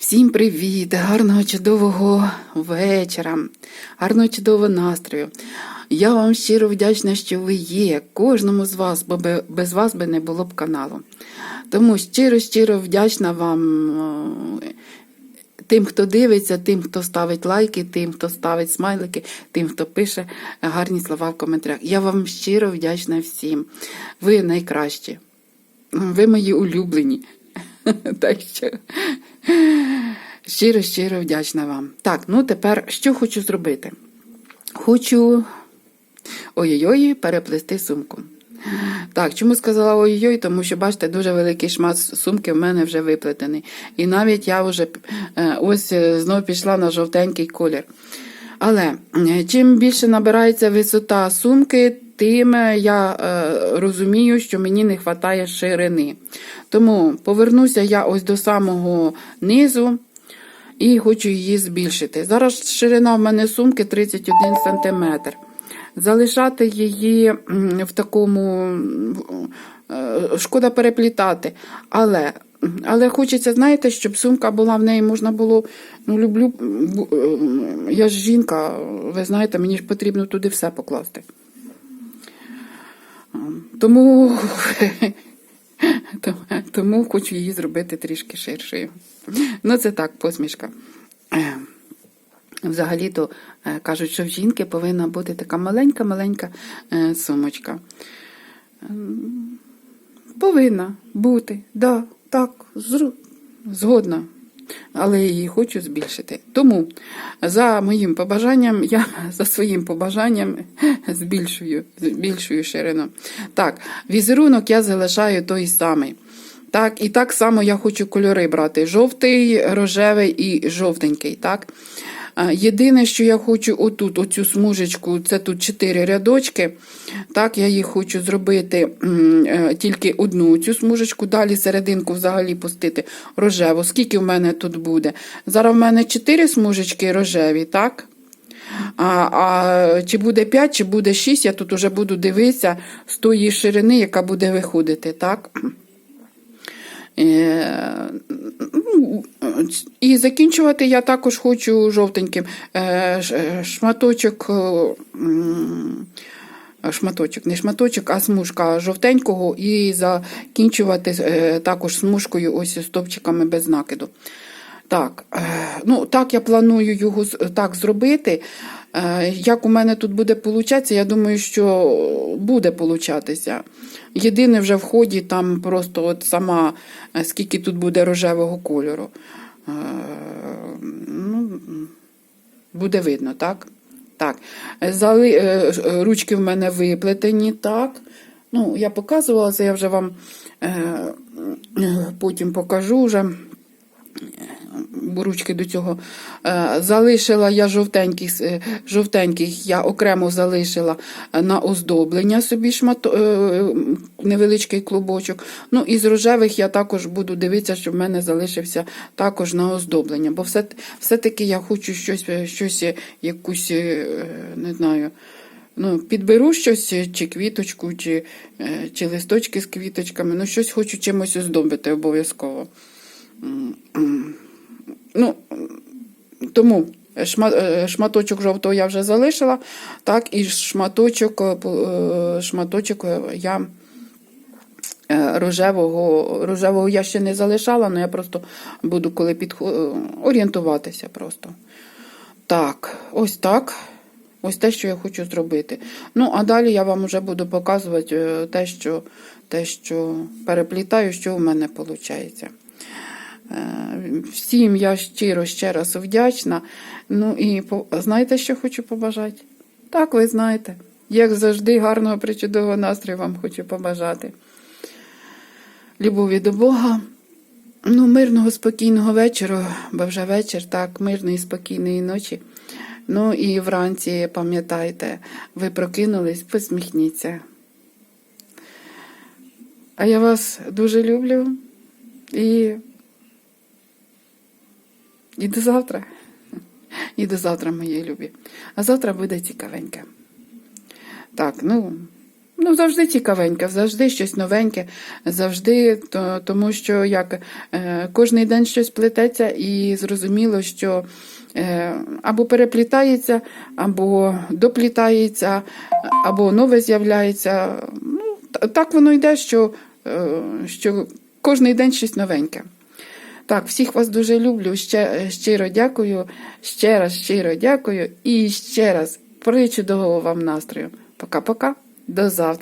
Всім привіт! Гарного чудового вечора, гарного чудового настрою. Я вам щиро вдячна, що ви є. Кожному з вас, бо без вас би не було б каналу. Тому щиро-щиро вдячна вам е, тим, хто дивиться, тим, хто ставить лайки, тим, хто ставить смайлики, тим, хто пише гарні слова в коментарях. Я вам щиро вдячна всім. Ви найкращі. Ви мої улюблені. Так що щиро, щиро вдячна вам. Так, ну тепер що хочу зробити? Хочу ой-ой-ой переплести сумку. Так, чому сказала ой-ой, тому що, бачите, дуже великий шмат сумки в мене вже виплетений. І навіть я вже е, ось е, знов пішла на жовтенький колір. Але е, чим більше набирається висота сумки, тим я розумію, що мені не вистачає ширини. Тому повернуся я ось до самого низу і хочу її збільшити. Зараз ширина в мене сумки 31 см. Залишати її в такому е, шкода переплітати. Але але хочеться, знаєте, щоб сумка була в неї можна було. Ну, люблю. е, Я ж жінка, ви знаєте, мені ж потрібно туди все покласти. Тому, тому- хочу її зробити трішки ширшою. Ну, це так, посмішка. Е, Взагалі-то е, кажуть, що в жінки повинна бути така маленька-маленька е, сумочка. Ем, Повинна бути, да, так, згодна. Але її хочу збільшити. Тому за моїм побажанням, я за своїм побажанням збільшую, збільшую ширину. Так, візерунок я залишаю той самий. Так, і так само я хочу кольори брати: жовтий, рожевий і жовтенький. Так? Єдине, що я хочу отут, оцю смужечку, це тут чотири рядочки. Так, я їх хочу зробити е, тільки одну цю смужечку, далі серединку взагалі пустити рожеву. Скільки в мене тут буде? Зараз в мене чотири смужечки рожеві, так? А, а чи буде 5, чи буде 6, я тут уже буду дивитися з тої ширини, яка буде виходити, так? Е, ну, І закінчувати я також хочу жовтеньким Е, шматочок. е, Шматочок, не шматочок, а смужка жовтенького, і закінчувати також смужкою ось стовпчиками без накиду. Так, ну так я планую його так зробити. Е, Як у мене тут буде получатися, я думаю, що буде получатися. Єдине вже в ході там просто от сама, е, скільки тут буде рожевого кольору. Е, Ну, буде видно, так? Так. Зали... Ручки в мене виплетені, так. Ну, я показувала це, я вже вам потім покажу вже ручки до цього. Е, Залишила я жовтеньких, е, жовтеньких я окремо залишила на оздоблення собі шмат, е, невеличкий клубочок. Ну і з рожевих я також буду дивитися, щоб в мене залишився також на оздоблення. Бо все, все-таки я хочу щось, е, щось е, якусь, е, не знаю. Ну, підберу щось, е, чи квіточку, чи, е, чи листочки з квіточками. Ну, щось хочу чимось оздобити обов'язково. Ну, тому шма- е, шматочок жовтого я вже залишила, так, і шматочок, е, е, шматочок е, я е, рожевого, рожевого я ще не залишала, але я просто буду коли підхо... орієнтуватися просто. Так, ось так. Ось те, що я хочу зробити. Ну, а далі я вам вже буду показувати е, те, що, те, що переплітаю, що в мене виходить. Всім я щиро ще раз вдячна. Ну і знаєте, що хочу побажати? Так, ви знаєте. Як завжди, гарного причудового настрою вам хочу побажати. Любові до Бога. Ну, мирного, спокійного вечора, бо вже вечір, так, мирної, спокійної ночі. Ну і вранці пам'ятайте, ви прокинулись, посміхніться. А я вас дуже люблю і, і до завтра. І до завтра, мої любі. А завтра буде цікавеньке. Так, ну, Ну, завжди цікавеньке, завжди щось новеньке, завжди, то, тому що як е, кожний день щось плететься, і зрозуміло, що е, або переплітається, або доплітається, або нове з'являється. Ну, так воно йде, що, е, що кожний день щось новеньке. Так, всіх вас дуже люблю. Ще щиро дякую. Ще раз щиро дякую. І ще раз причудового вам настрою. Пока-пока. До завтра.